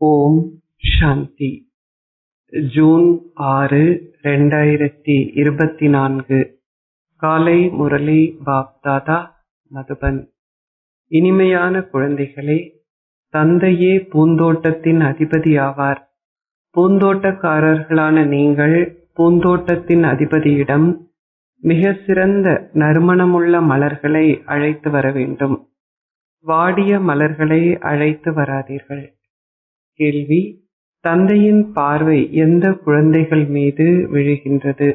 ஓம் சாந்தி. June ஆறு ரெண்டாயிரத்தி இருபத்தி நான்கு. காலை முரளி பாப்தாதா மதுபன். இனிமையான குழந்தைகளே தந்தையே பூந்தோட்டத்தின் அதிபதியாவார். பூந்தோட்டக்காரர்களான நீங்கள் பூந்தோட்டத்தின் அதிபதியிடம் மிக சிறந்த நறுமணமுள்ள மலர்களை அழைத்து வர வேண்டும். வாடிய மலர்களை அழைத்து வராதீர்கள். கேள்வி தந்தையின் பார்வை எந்த குழந்தைகள் மீது விழுகின்றது?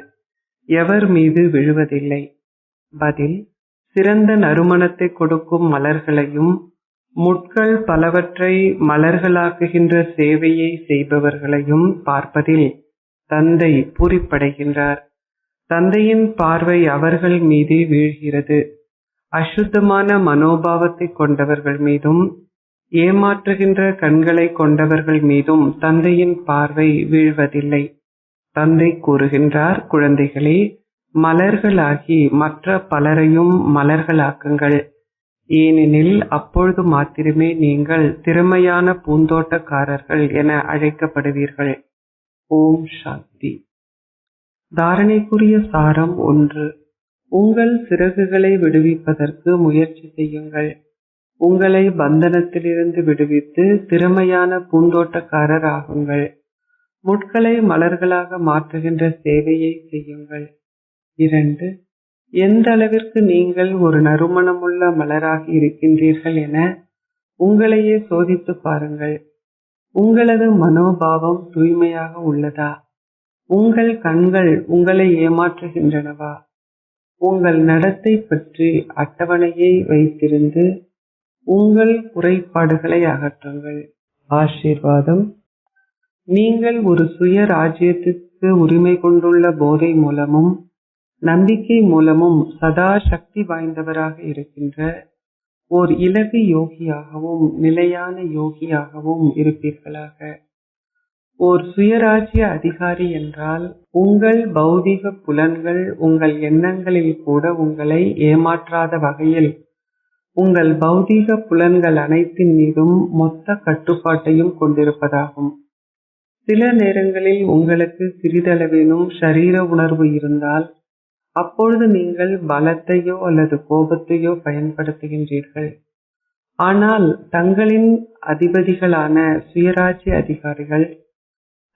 எவர் மீது விழுவதில்லை? பதில் சிறந்த நறுமணத்தை கொடுக்கும் மலர்களையும் முட்கள் பலவற்றை மலர்களாக்குகின்ற சேவையை செய்பவர்களையும் பார்ப்பதில் தந்தை பூரிப்படைகின்றார். தந்தையின் பார்வை அவர்கள் மீது வீழ்கிறது. அசுத்தமான மனோபாவத்தை கொண்டவர்கள் மீதும் ஏமாற்றுகின்ற கண்களை கொண்டவர்கள் மீதும் தந்தையின் பார்வை வீழ்வதில்லை. தந்தை கூறுகின்றார் குழந்தைகளே மலர்களாகி மற்ற பலரையும் மலர்களாக்குங்கள். ஏனெனில் அப்பொழுது மாத்திரமே நீங்கள் திறமையான பூந்தோட்டக்காரர்கள் என அழைக்கப்படுவீர்கள். ஓம் சாந்தி. தாரணைக்குரிய சாரம் ஒன்று. உங்கள் சிறகுகளை விடுவிப்பதற்கு முயற்சி செய்யுங்கள். உங்களை பந்தனத்திலிருந்து விடுவித்து திறமையான பூந்தோட்டக்காரர் ஆகுங்கள். முட்களை மலர்களாக மாற்றுகின்ற சேவையை செய்யுங்கள். இரண்டு எந்த அளவிற்கு நீங்கள் ஒரு நறுமணமுள்ள மலராகி இருக்கின்றீர்கள் என உங்களையே சோதித்து பாருங்கள். உங்களது மனோபாவம் தூய்மையாக உள்ளதா? உங்கள் கண்கள் உங்களை ஏமாற்றுகின்றனவா? உங்கள் நடத்தை பற்றி அட்டவணையை வைத்திருந்து உங்கள் குறைபாடுகளை அகற்றுங்கள். ஆசீர்வாதம். நீங்கள் ஒரு சுய ராஜ்யத்திற்கு உரிமை கொண்டுள்ள போதை மூலமும் நம்பிக்கை மூலமும் சதா சக்தி வாய்ந்தவராக இருக்கின்ற ஓர் இலகு யோகியாகவும் நிலையான யோகியாகவும் இருப்பீர்களாக. ஓர் சுயராஜ்ய அதிகாரி என்றால் உங்கள் பௌதிக புலன்கள் உங்கள் எண்ணங்களில் கூட உங்களை ஏமாற்றாத வகையில் உங்கள் பௌதீக புலன்கள் அனைத்தின் மீதும் மொத்த கட்டுப்பாட்டையும் கொண்டிருப்பதாகும். சில நேரங்களில் உங்களுக்கு சிறிதளவேனும் சரீர உணர்வு இருந்தால் அப்பொழுது நீங்கள் பலத்தையோ அல்லது கோபத்தையோ பயன்படுத்துகின்றீர்கள். ஆனால் தங்களின் அதிபதிகளான சுயராஜ்ய அதிகாரிகள்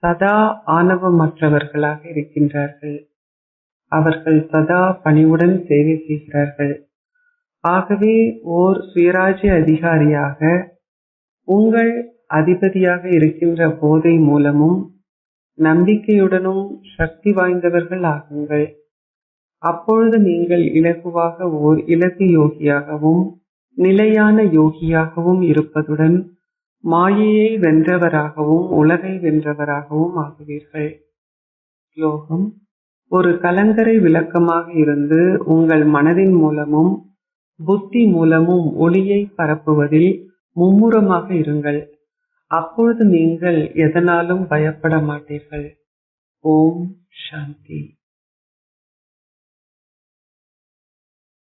சதா ஆணவமற்றவர்களாக இருக்கின்றார்கள். அவர்கள் சதா பணிவுடன் சேவை செய்கிறார்கள். ஆகவே ஓர் சுயராஜ்ய அதிகாரியாக உங்கள் அதிபதியாக இருக்கின்ற போதை மூலமும் நம்பிக்கையுடனும் சக்தி வாய்ந்தவர்கள் ஆகுங்கள். அப்பொழுது நீங்கள் இலகுவாக ஓர் இலக்கு யோகியாகவும் நிலையான யோகியாகவும் இருப்பதுடன் மாயையை வென்றவராகவும் உலகை வென்றவராகவும் ஆகுவீர்கள். யோகம் ஒரு கலங்கரை விளக்கமாக இருந்து உங்கள் மனதின் மூலமும் புத்தி மூலமும் ஒளியை பரப்புவதில் மும்முரமாக இருங்கள். அப்பொழுது நீங்கள் எதனாலும் பயப்பட மாட்டீர்கள். ஓம் சாந்தி.